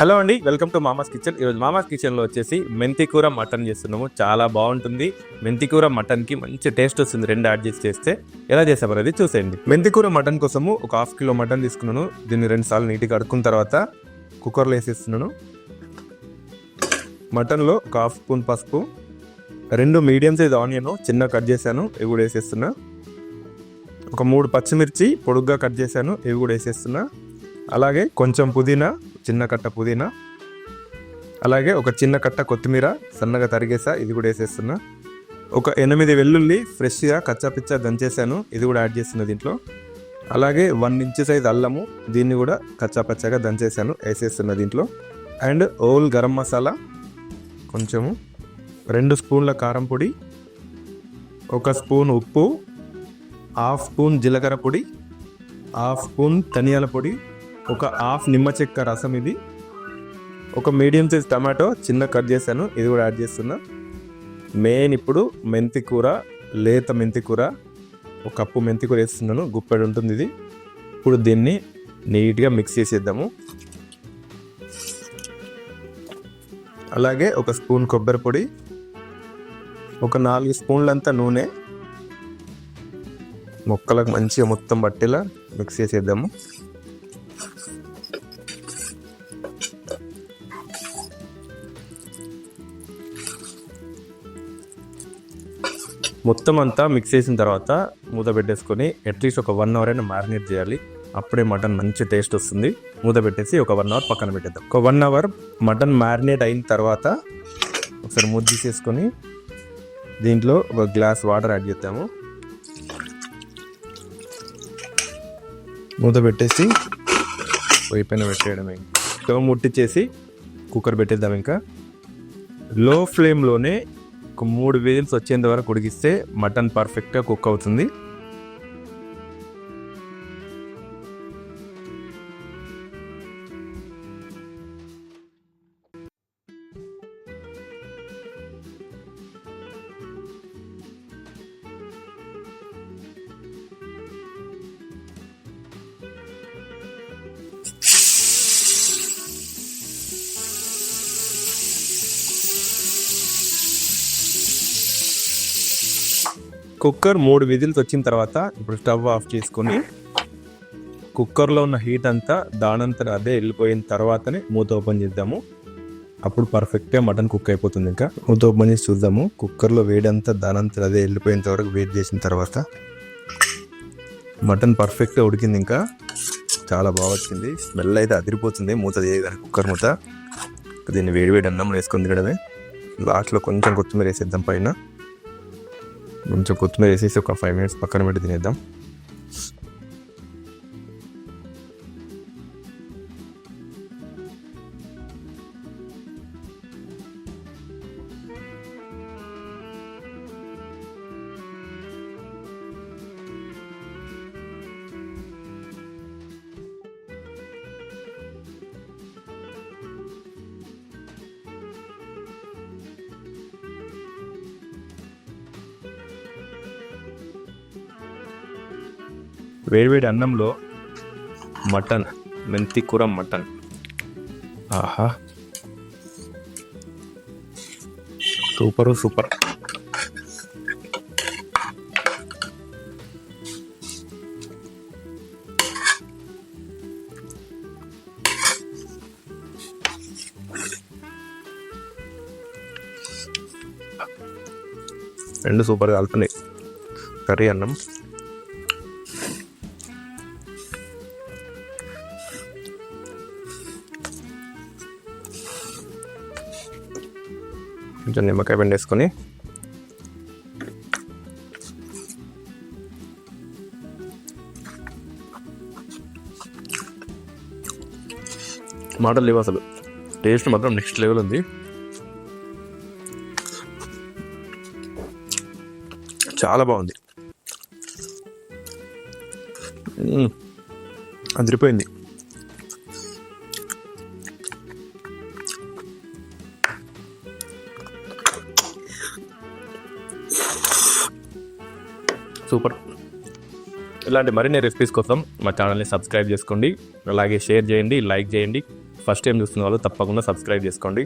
Hello అండి welcome to మామాస్ kitchen. ఈరోజు మామాస్ కిచెన్లో వచ్చేసి మెంతి కూర మటన్ చేస్తున్నాము. చాలా బాగుంటుంది. మెంతి కూర మటన్కి మంచి టేస్ట్ వస్తుంది. రెండు యాడ్ చేసి చేస్తే ఎలా చేసాము అనేది చూసేయండి. మెంతి కూర మటన్ కోసము ఒక హాఫ్ కిలో మటన్ తీసుకున్నాను. దీన్ని రెండు సార్లు నీట్గా కడుక్కున్న తర్వాత కుక్కర్లో వేసేస్తున్నాను. మటన్లో ఒక హాఫ్ స్పూన్ పసుపు రెండు మీడియం సైజ్ ఆనియన్ చిన్న కట్ చేశాను. ఇవి కూడా వేసేస్తున్నా. ఒక మూడు పచ్చిమిర్చి పొడుగ్గా కట్ చేశాను. ఇవి కూడా వేసేస్తున్నా. అలాగే కొంచెం పుదీనా చిన్న కట్ట పుదీనా అలాగే ఒక చిన్న కట్ట కొత్తిమీర సన్నగా తరిగేసా ఇది కూడా వేసేస్తున్నా. ఒక ఎనిమిది వెల్లుల్లి ఫ్రెష్గా కచ్చాపిచ్చా దంచేసాను ఇది కూడా యాడ్ చేస్తున్నా దీంట్లో. అలాగే వన్ ఇంచ్ సైజ్ అల్లము దీన్ని కూడా కచ్చాపచ్చాగా దంచేసాను వేసేస్తున్నా దీంట్లో. అండ్ ఓల్ గరం మసాలా కొంచెము రెండు స్పూన్ల కారం పొడి ఒక స్పూన్ ఉప్పు హాఫ్ స్పూన్ జీలకర్ర పొడి హాఫ్ స్పూన్ ధనియాల పొడి ఒక హాఫ్ నిమ్మ చెక్క రసం ఇది. ఒక మీడియం సైజ్ టమాటో చిన్న కట్ చేశాను ఇది కూడా యాడ్ చేస్తున్నా. మెయిన్ ఇప్పుడు మెంతి కూర లేత మెంతి కూర ఒక కప్పు మెంతి కూర వేస్తున్నాను గుప్పెడు ఉంటుంది ఇది. ఇప్పుడు దీన్ని నీట్గా మిక్స్ చేసేద్దాము. అలాగే ఒక స్పూన్ కొబ్బరి పొడి ఒక నాలుగు స్పూన్లంతా నూనె మొక్కలకు మంచిగా మొత్తం పట్టేలా మిక్స్ చేసేద్దాము. మొత్తం అంతా మిక్స్ చేసిన తర్వాత మూత పెట్టేసుకొని అట్లీస్ట్ ఒక వన్ అవర్ అయినా మ్యారినేట్ చేయాలి. అప్పుడే మటన్ మంచి టేస్ట్ వస్తుంది. మూత పెట్టేసి ఒక వన్ అవర్ పక్కన పెట్టేద్దాం. ఒక వన్ అవర్ మటన్ మ్యారినేట్ అయిన తర్వాత ఒకసారి మూత తీసేసుకొని దీంట్లో ఒక గ్లాస్ వాటర్ యాడ్ చేద్దాము. మూత పెట్టేసి పొయ్యి పైన పెట్టేయడమే. స్టవ్ ముట్టించేసి కుక్కర్ పెట్టేద్దాం ఇంకా. లో ఫ్లేమ్లోనే మూడు విజిల్స్ వచ్చేంత వరకు ఉడికిస్తే మటన్ పర్ఫెక్ట్గా కుక్ అవుతుంది. కుక్కర్ మూడు విజిల్స్ వచ్చిన తర్వాత ఇప్పుడు స్టవ్ ఆఫ్ చేసుకొని కుక్కర్లో ఉన్న హీట్ అంతా దానంతా అదే వెళ్ళిపోయిన తర్వాతనే మూత ఓపెన్ చేద్దాము. అప్పుడు పర్ఫెక్ట్గా మటన్ కుక్ అయిపోతుంది ఇంకా. మూత ఓపెన్ చేసి చూద్దాము. కుక్కర్లో వేడంతా దానంతా అదే వెళ్ళిపోయేంత వరకు వెయిట్ చేసిన తర్వాత మటన్ పర్ఫెక్ట్గా ఉడికింది ఇంకా. చాలా బాగా వచ్చింది. స్మెల్ అయితే అదిరిపోతుంది. మూత చేయగానే కుక్కర్ మూత. దీన్ని వేడి వేడి అన్నం వేసుకొని తినడమే. లాస్ట్లో కొంచెం కొత్తిమీర వేసేద్దాం పైన. కొంచెం కొత్తిమీర వేసేసి ఒక ఫైవ్ మినిట్స్ పక్కన పెట్టి తినేద్దాం. వేడివేడి అన్నంలో మటన్ మెంతి కూర మటన్. ఆహా. Super super. రెండు సూపర్ కలుపుతున్నాయి కర్రీ అన్నం. కొంచెం నిమ్మకాయ పిండేసుకొని మాటలు లేవు అసలు. టేస్ట్ మాత్రం నెక్స్ట్ లెవెల్ ఉంది. చాలా బాగుంది. అదిరిపోయింది. సూపర్. ఇలాంటి మరిన్ని రెసిపీస్ కోసం మా ఛానల్ని సబ్స్క్రైబ్ చేసుకోండి. అలాగే షేర్ చేయండి లైక్ చేయండి. ఫస్ట్ టైం చూస్తున్న వాళ్ళు తప్పకుండా సబ్స్క్రైబ్ చేసుకోండి.